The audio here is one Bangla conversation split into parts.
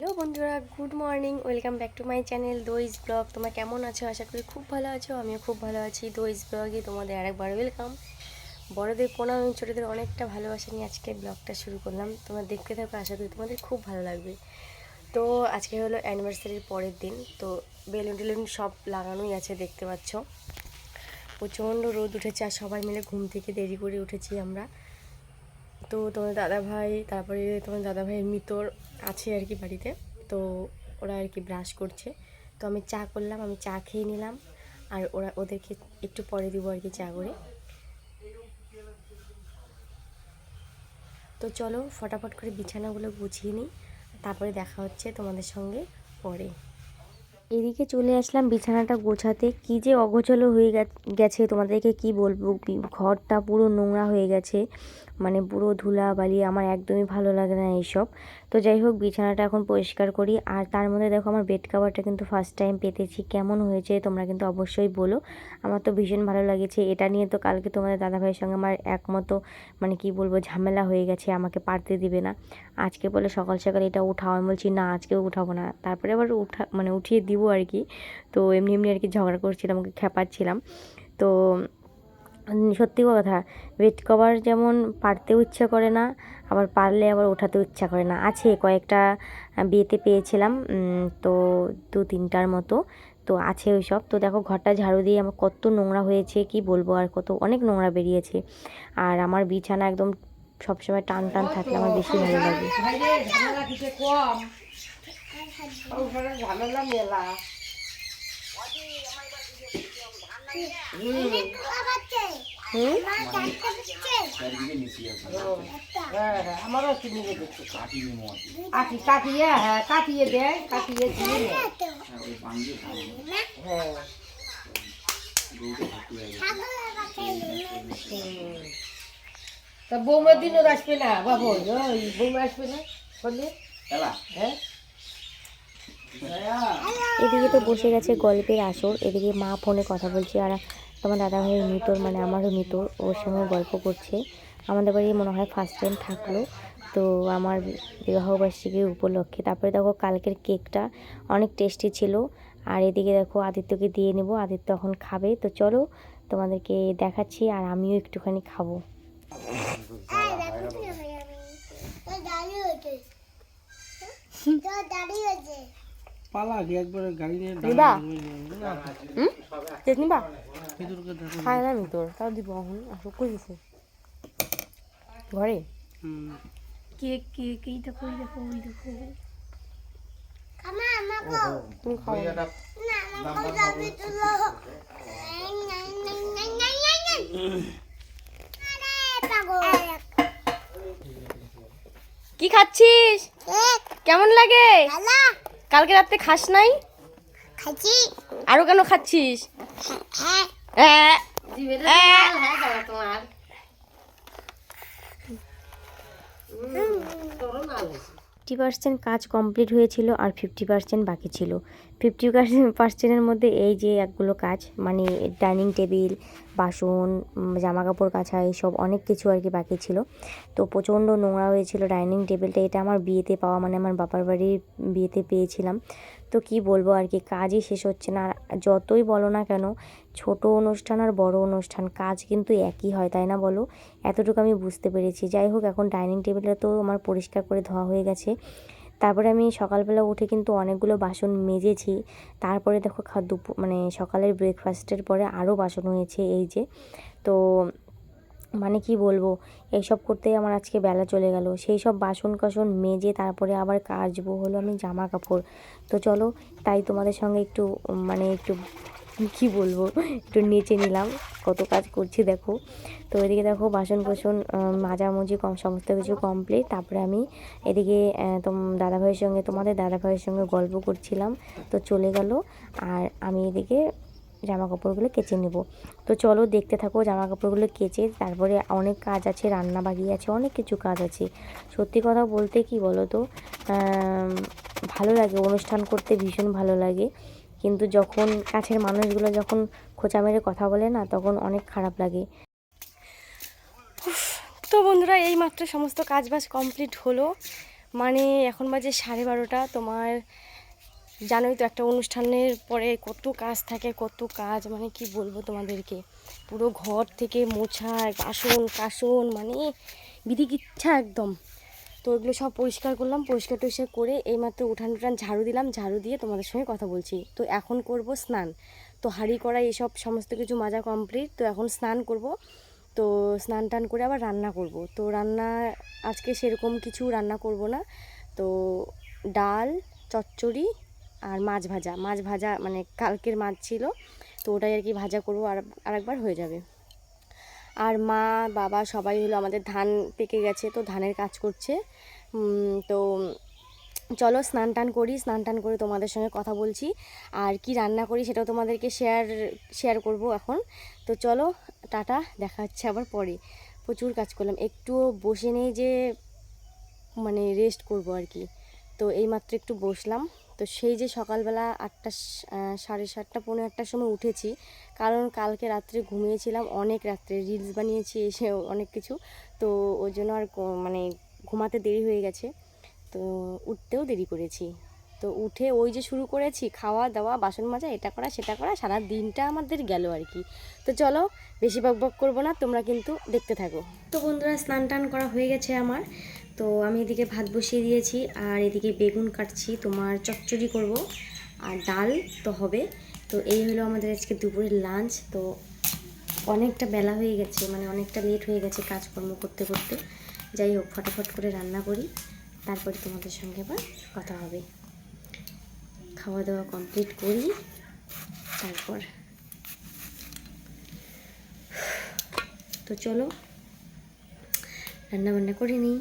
হ্যালো বন্ধুরা, good morning, welcome back to my channel দোইজ blog. তোমরা কেমন আছো? আশা করি খুব ভালো আছো, আমিও খুব ভালো আছি। দোইজ ব্লগে তোমাদের আরেকবার ওয়েলকাম। বড়দের প্রণাম এবং ছোটোদের অনেকটা ভালোবাসা নিয়ে আজকে ব্লগটা শুরু করলাম। তোমরা দেখতে থাকো, আশা করি তোমাদের খুব ভালো লাগবে। তো আজকে হলো অ্যানিভার্সারির পরের দিন, তো বেলুন টেলুন সব লাগানোই আছে, দেখতে পাচ্ছ। প্রচণ্ড রোদ উঠেছে আর সবাই মিলে ঘুম থেকে দেরি করে উঠেছি আমরা। তো তোমার দাদা ভাই তারপরে তোমার দাদা মিতর আছে আর কি বাড়িতে, তো ওরা আর কি ব্রাশ করছে। তো আমি চা করলাম, আমি চা খেয়ে নিলাম, আর ওরা ওদেরকে একটু পরে দিব আর কি চা করে। তো চলো, ফটাফট করে বিছানাগুলো গুছিয়ে নিই, তারপরে দেখা হচ্ছে তোমাদের সঙ্গে পরে। এদিকে চলে আসলাম বিছানাটা গোছাতে। কি যে অগোছালো হয়ে গেছে তোমাদেরকে কি বলব? ঘরটা পুরো নোংরা হয়ে গেছে। মানে পুরো ধুলা বালি আমার একদমই ভালো লাগে না এইসব। তো যাই হোক, বিছানাটা এখন পরিষ্কার করি। আর তার মধ্যে দেখো, আমার বেড কাভারটা কিন্তু ফার্স্ট টাইম পেতেছি। কেমন হয়েছে তোমরা কিন্তু অবশ্যই বলো। আমার তো ভীষণ ভালো লাগেছে। এটা নিয়ে তো কালকে তোমাদের দাদাভাইয়ের সঙ্গে আমার একমতো মানে কি বলব, ঝামেলা হয়ে গেছে। আমাকে পারতে দিবে না। আজকে বলে সকাল সকাল এটা উঠাও। আমি বলছি, না আজকেও উঠাবো না। তারপরে আবার উঠা মানে উঠিয়ে দিব আর কি। তো এমনি এমনি আর কি ঝগড়া করছিলাম, ওকে খেপাচ্ছিলাম। তো সত্যি কথা বেড কভার যেমন পারতেও ইচ্ছা করে না, আবার পারলে আবার ওঠাতেও ইচ্ছা করে না। আছে কয়েকটা বিয়েতে পেয়েছিলাম তো দু তিনটার মতো, তো আছে ওই সব তো দেখো ঘরটা ঝাড়ু দিয়ে আমার কত নোংরা হয়েছে, কি বলব আর কত, অনেক নোংরা বেরিয়েছে। আর আমার বিছানা একদম সবসময় টান টান থাকলে আমার বেশি ভালো লাগে ভাইরে ঝামেলা কিছু কম সংসারে ঝামেলা মেলা। হুম? হ্যাঁ হ্যাঁ আমারও নিয়ে কাটি কাটিয়ে হ্যাঁ কাটিয়ে দেয় কাটিয়ে দিয়ে হ্যাঁ। তা বৌমার দিনও আসবে না বাবু ওই বৌমা আসবে না? বললে? হ্যাঁ? এদিকে তো বসে গেছে গল্পের আসর, এদিকে মা ফোনে কথা বলছে আর তোমার দাদা ভাইয়ের মিতর মানে আমারও মিতর ওর সঙ্গে গল্প করছে। আমাদের বাড়ি মনে হয় ফার্স্ট টাইম থাকল, তো আমার বিবাহবার্ষিকী উপলক্ষে। তারপরে দেখো কালকের কেকটা অনেক টেস্টি ছিল, আর এদিকে দেখো আদিত্যকে দিয়ে নেব, আদিত্য এখন খাবে। তো চলো তোমাদেরকে দেখাচ্ছি আর আমিও একটুখানি খাব। পালা গিয়ে একবারে গাড়ি নিয়ে নিবা? হুম? কেক নিবা? খায় না মিতর তাও দিব এখন আসো কই গেছে? ঘরে? কেক কেক এই দেখো দেখো ওই দেখো। তুমি খাও। কি খাচ্ছিস? কেমন লাগে? কালকে রাতে খাস নাই? খাচ্ছি। আরও কেন খাচ্ছিস? হ্যাঁ। ফিফটি পার্সেন্ট কাজ কমপ্লিট হয়েছিল আর ফিফটি পার্সেন্ট বাকি ছিল। ফিফটি পার্সেন্টের মধ্যে এই যে একগুলো কাজ মানে ডাইনিং টেবিল বাসন জামা কাপড় কাছা এইসব অনেক কিছু আর কি বাকি ছিল। তো প্রচণ্ড নোংরা হয়েছিল ডাইনিং টেবিলটা এটা আমার বিয়েতে পাওয়া মানে আমার বাবার বাড়ির বিয়েতে পেয়েছিলাম। তো কি বলব আর কি? কাজই শেষ হচ্ছে না। আর যতই বলো না কেন, ছোট অনুষ্ঠান আর বড় অনুষ্ঠান, কাজ কিন্তু একই হয়, তাই না বলো? এতটুকু আমি বুঝতে পেরেছি। যাই হোক, এখন ডাইনিং টেবিলটা তো আমার পরিষ্কার করে ধোয়া হয়ে গেছে। তারপরে আমি সকালবেলা উঠে কিন্তু অনেকগুলো বাসন মেজেছি। তারপরে দেখো খাদ্য মানে সকালের ব্রেকফাস্টের পরে আরও বাসন হয়েছে, এই যে। তো মানে কি বলব? এইসব করতেই আমার আজকে বেলা চলে গেল। সেই সব বাসন কাসন মেজে তারপরে আবার কাচবো, হলো আমি জামা কাপড় তো চলো, তাই তোমাদের সঙ্গে একটু মানে একটু, কি বলব? একটু নেচে নিলাম, কত কাজ করছি দেখো। তো এদিকে দেখো বাসন কোসন মাজামুজি কম, সমস্ত কিছু কমপ্লিট তারপরে আমি এদিকে তোম, দাদাভাইয়ের সঙ্গে, তোমাদের দাদাভাইয়ের সঙ্গে গল্প করছিলাম। তো চলে গেল, আর আমি এদিকে জামা কাপড়গুলো কেচে নেব। তো চলো দেখতে থাকো জামা কাপড়গুলো কেচে, তারপরে অনেক কাজ আছে, রান্না বাকি আছে, অনেক কিছু কাজ আছে। সত্যি কথা বলতে কি বলো তো ভালো লাগে, অনুষ্ঠান করতে ভীষণ ভালো লাগে। কিন্তু যখন কাছের মানুষগুলো যখন খোঁচা মেরে কথা বলে না, তখন অনেক খারাপ লাগে। তো বন্ধুরা এই মাত্র সমস্ত কাজ বাজ কমপ্লিট হলো। মানে এখন বাজে সাড়ে বারোটা, তোমার জানোই তো একটা অনুষ্ঠানের পরে কত কাজ থাকে, কত কাজ মানে কি বলব তোমাদেরকে? পুরো ঘর থেকে মোছা, বাসন, কাসন মানে বিধিকিচ্ছা একদম। তো ওগুলো সব পরিষ্কার করলাম, পরিষ্কার টরিষ্কার করে এইমাত্র উঠান উঠান ঝাড়ু দিলাম, ঝাড়ু দিয়ে তোমাদের সঙ্গে কথা বলছি। তো এখন করব স্নান। তো হাঁড়ি, কড়াই এসব সমস্ত কিছু মাজা কমপ্লিট তো এখন স্নান করব। তো স্নান টান করে আবার রান্না করব। তো রান্না, আজকে সেরকম কিছু রান্না করব না। তো ডাল, চচ্চড়ি আর মাছ ভাজা। মাছ ভাজা মানে কালকের মাছ ছিল, তো ওটাই আর কি ভাজা করব আর আরেকবার হয়ে যাবে। আর মা, বাবা সবাই হলো আমাদের ধান পেকে গেছে, তো ধানের কাজ করছে। তো চলো স্নান টান করি, স্নান টান করে তোমাদের সঙ্গে কথা বলছি। আর কি রান্না করি সেটাও তোমাদেরকে শেয়ার শেয়ার করব এখন। তো চলো, টাটা, দেখা হচ্ছে আবার পরে। প্রচুর কাজ করলাম। একটুও বসে নেই যে মানে রেস্ট করব আর কি। তো এইমাত্র একটু বসলাম। তো সেই যে সকালবেলা আটটা সাড়ে সাতটা পনেরো আটটার সময় উঠেছি, কারণ কালকে রাত্রে ঘুমিয়েছিলাম, অনেক রাত্রে রিলস বানিয়েছি, এসে অনেক কিছু, তো ওই জন্য আর মানে ঘুমাতে দেরি হয়ে গেছে, তো উঠতেও দেরি করেছি। তো উঠে ওই যে শুরু করেছি, খাওয়া দাওয়া, বাসন মাজা, এটা করা, সেটা করা, সারা দিনটা আমাদের গেল আর কি। তো চলো, বেশি বক বক করব না, তোমরা কিন্তু দেখতে থাকো। তো বন্ধুরা স্নান টান করা হয়ে গেছে আমার। তো আমি এদিকে ভাত বসিয়ে দিয়েছি আর এদিকে বেগুন কাটছি, তোমার চচ্চড়ি করব আর ডাল তো হবে। তো এই হলো আমাদের আজকে দুপুরের লাঞ্চ তো অনেকটা বেলা হয়ে গেছে মানে অনেকটা লেট হয়ে গেছে কাজকর্ম করতে করতে। যাই হোক, ফটাফট করে রান্না করি, তারপরে তোমাদের সঙ্গে আবার কথা হবে। খাওয়া দাওয়া কমপ্লিট করি, তারপর। তো চলো রান্না বান্না করে নিই।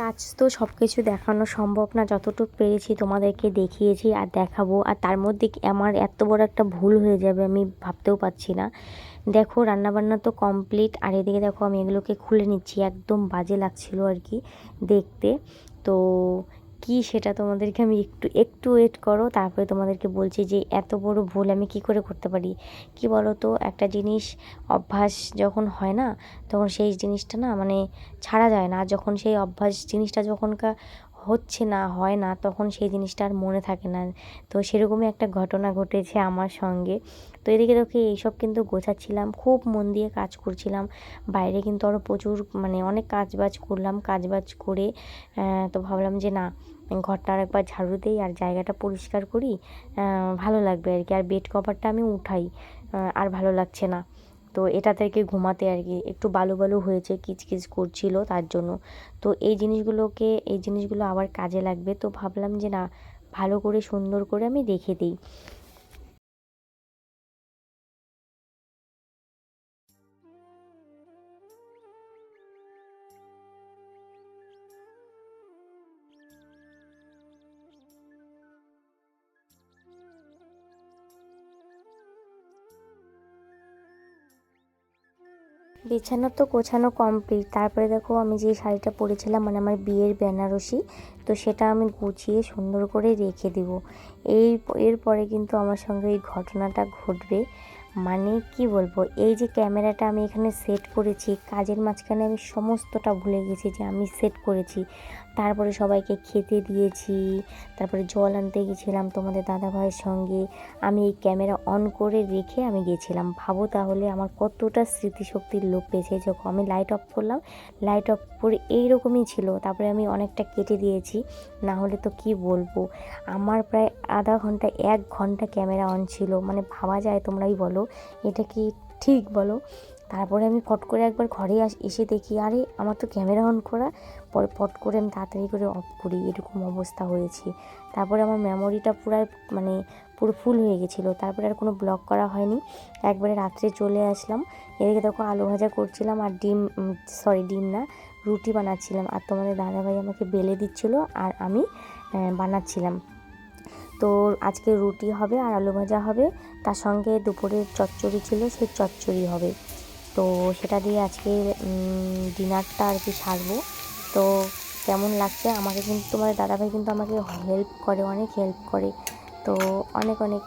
কাজ তো সব কিছু দেখানো সম্ভব না। যতটুকু পেরেছি তোমাদেরকে দেখিয়েছি আর দেখাবো। আর তার মধ্যে আমার এত বড় একটা ভুল হয়ে যাবে আমি ভাবতেও পারছি না। দেখো, রান্নাবান্না তো কমপ্লিট আর এদিকে দেখো আমি এগুলোকে খুলে নিচ্ছি। একদম বাজে লাগছিল আর কি দেখতে। তো কি সেটা তোমাদেরকে আমি একটু একটু ওয়েট করো, তারপরে তোমাদেরকে বলছি যে এত বড় ভুল আমি কি করে করতে পারি? কি বলো তো একটা জিনিস অভ্যাস যখন হয় না, তখন সেই জিনিসটা না মানে ছাড়া যায় না। যখন সেই অভ্যাস জিনিসটা যখনকার হচ্ছে না, হয় না, তখন সেই জিনিসটা আর মনে থাকে না। তো সেরকমই একটা ঘটনা ঘটেছে আমার সঙ্গে। তো এদিকে দেখো, এইসব কিন্তু গোছাচ্ছিলাম, খুব মন দিয়ে কাজ করছিলাম। বাইরে কিন্তু আরও প্রচুর মানে অনেক কাজ বাজ করলাম কাজ বাজ করে তো ভাবলাম যে না, ঘরটা আর একবার ঝাড়ু দিই আর জায়গাটা পরিষ্কার করি ভালো লাগবে আর কি। আর বেড কভারটা আমি উঠাই আর ভালো লাগছে না। তো এটা থেকে ঘুমাতে আর কি, একটু বালু বালু হয়েছে, কিচকিচ করছিল তার জন্য। তো এই জিনিসগুলোকে, এই জিনিসগুলো আবার কাজে লাগবে, তো ভাবলাম যে না, ভালো করে সুন্দর করে আমি রেখে দিই। বিছানা তো গোছানো কমপ্লিট তারপরে দেখো আমি যে শাড়িটা পরেছিলাম মানে আমার বিয়ের বেনারসি, তো সেটা আমি গুছিয়ে সুন্দর করে রেখে দিব। এই এরপরে কিন্তু আমার সঙ্গে এই ঘটনাটা ঘটবে। মানে কি বলব, এই যে ক্যামেরাটা আমি এখানে সেট করেছি, কাজের মাঝখানে আমি সমস্তটা ভুলে গেছি যে আমি সেট করেছি। তারপরে সবাইকে খেতে দিয়েছি, তারপরে জল আনতে গেছিলাম তোমাদের দাদা ভাইয়ের সঙ্গে। আমি এই ক্যামেরা অন করে রেখে আমি গেছিলাম। ভাবো তাহলে আমার কতটা স্মৃতিশক্তির লোপ পেয়েছে। যখন আমি লাইট অফ করলাম লাইট অফ করে এইরকমই ছিল। তারপরে আমি অনেকটা কেটে দিয়েছি, না হলে তো কি বলব? আমার প্রায় আধা ঘণ্টা, এক ঘণ্টা ক্যামেরা অন ছিল। মানে ভাবা যায় তোমরাই বলো, এটা কি ঠিক বলো? তারপরে আমি ফট করে একবার ঘরে এসে দেখি, আরে আমার তো ক্যামেরা অন করা। পরে ফট করে আমি তাড়াতাড়ি করে অফ করি, এরকম অবস্থা হয়েছে। তারপরে আমার মেমোরিটা পুরো মানে পুরো ফুল হয়ে গেছিল। তারপরে আর কোনো ব্লগ করা হয়নি। একবারে রাত্রে চলে আসলাম। এদিকে দেখো আলু ভাজা করছিলাম আর ডিম সরি ডিম না, রুটি বানাচ্ছিলাম। আর তোমাদের দাদাভাই আমাকে বেলে দিচ্ছিল আর আমি বানাচ্ছিলাম। তো আজকে রুটি হবে আর আলু ভাজা হবে। তার সঙ্গে দুপুরের চচ্চড়ি ছিল, সেই চচ্চড়ি হবে। তো সেটা দিয়ে আজকে ডিনারটা আর কি সারবো। তো কেমন লাগছে? আমাকে কিন্তু তোমাদের দাদাভাই কিন্তু আমাকে হেল্প করে, অনেক হেল্প করে। তো অনেক অনেক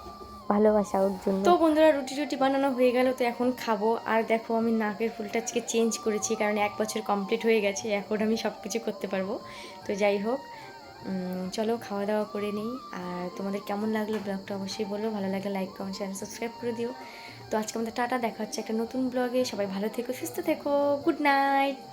ভালোবাসা ওর জন্য। তো বন্ধুরা, রুটি রুটি বানানো হয়ে গেল, তো এখন খাব। আর দেখো, আমি নাকের ফুলটা আজকে চেঞ্জ করেছি, কারণ এক বছর কমপ্লিট হয়ে গেছে, এখন আমি সব কিছু করতে পারব। তো যাই হোক চলো খাওয়া দাওয়া করে নিই। আর তোমাদের কেমন লাগল ব্লগটা অবশ্যই বলো, ভালো লাগলে লাইক কমেন্ট চ্যানেল সাবস্ক্রাইব করে দিও। তো আজকে আমাদের টাটা, দেখা হচ্ছে একটা নতুন ব্লগে সবাই ভালো থেকো, সুস্থ থেকো গুড নাইট